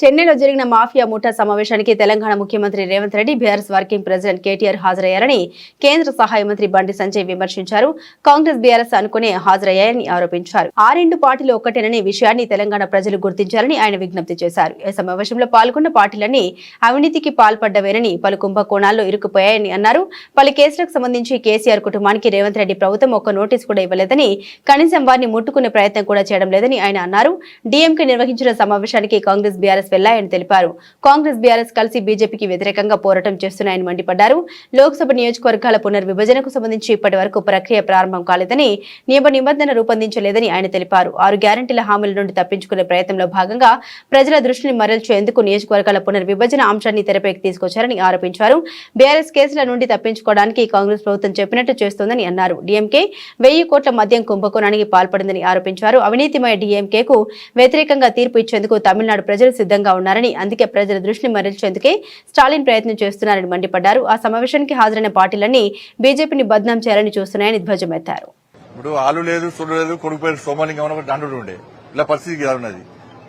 చెన్నైలో జరిగిన మాఫియా ముఠా సమావేశానికి తెలంగాణ ముఖ్యమంత్రి Revanth Reddy BRS working president KTR హాజరయ్యారని కేంద్ర సహాయ మంత్రి బండి సంజయ్ విమర్శించారు. కాంగ్రెస్ బీఆర్ఎస్ అనుకునే హాజరయ్యాయని ఆరోపించారు. ఆ రెండు పార్టీలు ఒక్కటేననే విషయాన్ని తెలంగాణ ప్రజలు గుర్తించాలని ఆయన విజ్ఞప్తి చేశారు. ఈ సమావేశంలో పాల్గొన్న పార్టీలన్నీ అవినీతికి పాల్పడ్డవేనని పలు కుంభకోణాల్లో ఇరుక్కుపోయాయని అన్నారు. పలు కేసులకు సంబంధించి కేసీఆర్ కుటుంబానికి రేవంత్ రెడ్డి ప్రభుత్వం ఒక్క నోటీసు కూడా ఇవ్వలేదని కనీసం వారిని ముట్టుకునే ప్రయత్నం కూడా చేయడం లేదని ఆయన అన్నారు. డీఎంకే నిర్వహించిన సమావేశానికి కాంగ్రెస్ బీఆర్ఎస్ వెళ్ళాయని తెలిపారు. కాంగ్రెస్ బీఆర్ఎస్ కలిసి బీజేపీకి వ్యతిరేకంగా పోరాటం చేస్తున్నాయని మండిపడ్డారు. లోక్సభ నియోజకవర్గాల పునర్విభజనకు సంబంధించి ఇప్పటి వరకు ప్రక్రియ ప్రారంభం కాలేదని నియమ నిబంధన రూపొందించలేదని ఆయన తెలిపారు. ఆరు గ్యారంటీల హామీల నుండి తప్పించుకునే ప్రయత్నంలో భాగంగా ప్రజల దృష్టిని మరల్చేందుకు నియోజకవర్గాల పునర్విభజన అంశాన్ని తెరపైకి తీసుకొచ్చారని ఆరోపించారు. బీఆర్ఎస్ కేసుల నుండి తప్పించుకోవడానికి కాంగ్రెస్ ప్రభుత్వం చెప్పినట్టు చేస్తోందని అన్నారు. డిఎంకే వెయ్యి కోట్ల మద్యం కుంభకోణానికి పాల్పడిందని ఆరోపించారు. అవినీతిమయ డిఎంకేకు వ్యతిరేకంగా తీర్పు ఇచ్చేందుకు తమిళనాడు ప్రజలు సిద్ధంగా ఉన్నారని అందుకే ప్రజల దృష్టిని మరల్చేందుకే స్టాలిన్ ప్రయత్నం చేస్తున్నారని మండిపడ్డారు. ఆ సమావేశానికి హాజరైన పార్టీలన్నీ బీజేపీని బద్నాం చేయాలని చూస్తున్నాయని ధ్వజమెత్తారు. ఇప్పుడు ఆలు లేదు సుడు లేదు కొడుకు పేరు అని ఉండే. ఇలా పరిస్థితి ఉన్నది.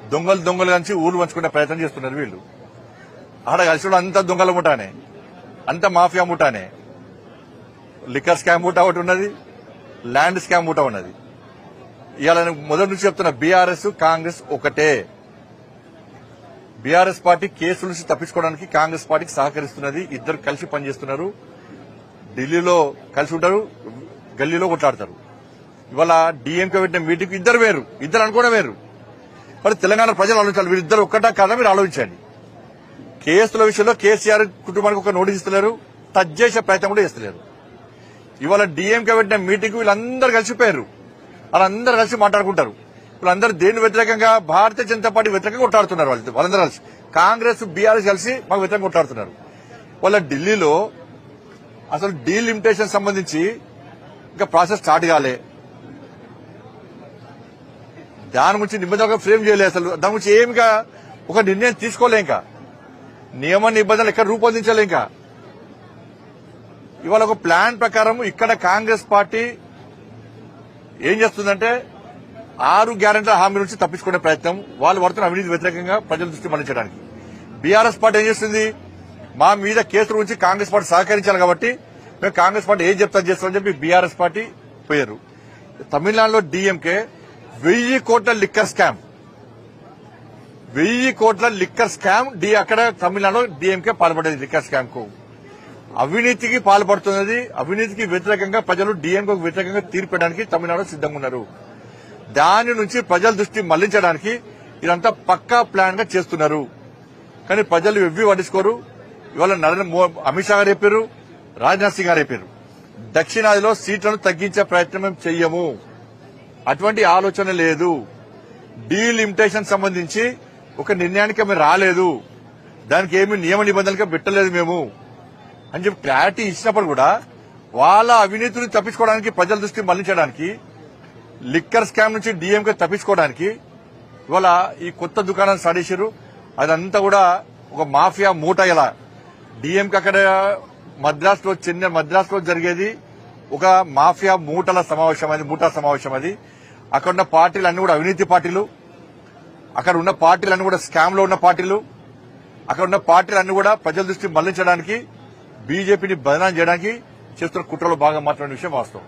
దొంగలు దొంగలు కలిసి ఊరు పంచుకునే ప్రయత్నం చేస్తున్నారు వీళ్ళు. ఆడ కలిసి కూడా అంత దొంగల ముఠానే. అంత మాఫియా ముఠానే. లిక్కర్ స్కామ్ ముఠా ఒకటి ఉన్నది. ల్యాండ్ స్కామ్ ముఠా ఉన్నది. ఇవాళ మొదటి నుంచి చెప్తున్నా బీఆర్ఎస్ కాంగ్రెస్ ఒకటే. బీఆర్ఎస్ పార్టీ కేసుల నుంచి తప్పించుకోవడానికి కాంగ్రెస్ పార్టీకి సహకరిస్తున్నది. ఇద్దరు కలిసి పనిచేస్తున్నారు. ఢిల్లీలో కలిసి ఉంటారు. గల్లీలో కొట్లాడతారు. ఇవాళ డిఎంకే పెట్టిన మీటింగ్ ఇద్దరు వేరు. ఇద్దరు అనుకోవడం వేరు. మరి తెలంగాణ ప్రజలు ఆలోచించాలి. వీరిద్దరు ఒక్కటా కాదా మీరు ఆలోచించండి. కేసుల విషయంలో కేసీఆర్ కుటుంబానికి ఒక నోటీస్ ఇస్తలేరు. టచ్ చేసే ప్రయత్నం కూడా చేస్తలేరు. ఇవాళ డిఎంకే పెట్టిన మీటింగ్ వీళ్ళందరూ కలిసిపోయారు. వాళ్ళందరూ కలిసి మాట్లాడుకుంటారు. ఇప్పుడు అందరూ దేని వ్యతిరేకంగా భారతీయ జనతా పార్టీ వ్యతిరేకంగా కొట్టాడుతున్నారు వాళ్ళు వాళ్ళందరూ కలిసి. కాంగ్రెస్ బీఆర్ఎస్ కలిసి మాకు వ్యతిరేకంగా కొట్టాడుతున్నారు వాళ్ళ ఢిల్లీలో అసలు డీలిమిటేషన్ సంబంధించి ఇంకా ప్రాసెస్ స్టార్ట్ కాలే. దాని గురించి నిబంధనగా ఫ్రేమ్ చేయలేదు అసలు. దాని గురించి ఏమిగా ఒక నిర్ణయం తీసుకోలే ఇంకా. నియమ నిబంధనలు ఎక్కడ రూపొందించలే ఇంకా. ఇవాళ ఒక ప్లాన్ ప్రకారం ఇక్కడ కాంగ్రెస్ పార్టీ ఏం చేస్తుందంటే ఆరు గ్యారెంటీ హామీ నుంచి తప్పించుకునే ప్రయత్నం వాళ్ళు పడుతున్న అవినీతి వ్యతిరేకంగా ప్రజల దృష్టి మళ్ళించడానికి. బీఆర్ఎస్ పార్టీ ఏం చేస్తుంది? మా మీద కేసుల గురించి కాంగ్రెస్ పార్టీ సహకరించాలి కాబట్టి మేము కాంగ్రెస్ పార్టీ ఏం చెప్తా చేస్తామని చెప్పి బీఆర్ఎస్ పార్టీ పోయారు. తమిళనాడులో డిఎంకే వెయ్యి కోట్ల లిక్కర్ స్కామ్. వెయ్యి కోట్ల లిక్కర్ స్కామ్ డి అక్కడ తమిళనాడు డిఎంకే పాల్పడేది లిక్కర్ స్కామ్కు అవినీతికి పాల్పడుతున్నది అవినీతికి వ్యతిరేకంగా ప్రజలు డిఎంకే వ్యతిరేకంగా తీర్పడానికి తమిళనాడు సిద్ధంగా ఉన్నారు. దాని నుంచి ప్రజల దృష్టి మళ్ళించడానికి ఇదంతా పక్కా ప్లాన్గా చేస్తున్నారు. కానీ ప్రజలు ఎవ్వి పట్టించుకోరు. ఇవాళ నరేంద్ర అమిత్ షా గారు చెప్పారు రాజ్నాథ్ సింగ్ గారు చెప్పారు. దక్షిణాదిలో సీట్లను తగ్గించే ప్రయత్నం మేము చెయ్యము. అటువంటి ఆలోచన లేదు. డీలిమిటేషన్ సంబంధించి ఒక నిర్ణయానికి మేము రాలేదు. దానికి ఏమి నియమ నిబంధనలుగా పెట్టలేదు మేము. అని చెప్పి క్లారిటీ ఇచ్చినప్పుడు కూడా వాళ్ళ అవినీతిని తప్పించుకోవడానికి ప్రజల దృష్టి మళ్ళించడానికి లిక్కర్ స్కామ్ నుంచి డిఎంకే తప్పించుకోవడానికి ఇవాళ ఈ కొత్త దుకాణాన్ని సాడేశారు అదంతా కూడా ఒక మాఫియా మూట ఇలా. డిఎంకే అక్కడ మద్రాసులో చెన్నై మద్రాసులో జరిగేది ఒక మాఫియా మూటల సమావేశం అది మూటా సమావేశం అది. అక్కడ ఉన్న పార్టీలు అన్ని కూడా అవినీతి పార్టీలు. అక్కడ ఉన్న పార్టీలు అన్ని కూడా స్కామ్లో ఉన్న పార్టీలు. అక్కడ ఉన్న పార్టీలు అన్ని కూడా ప్రజల దృష్టి మళ్ళించడానికి బీజేపీని బదనాం చేయడానికి చేస్తున్న కుట్రలో భాగం మాట్లాడిన విషయం వాస్తవం.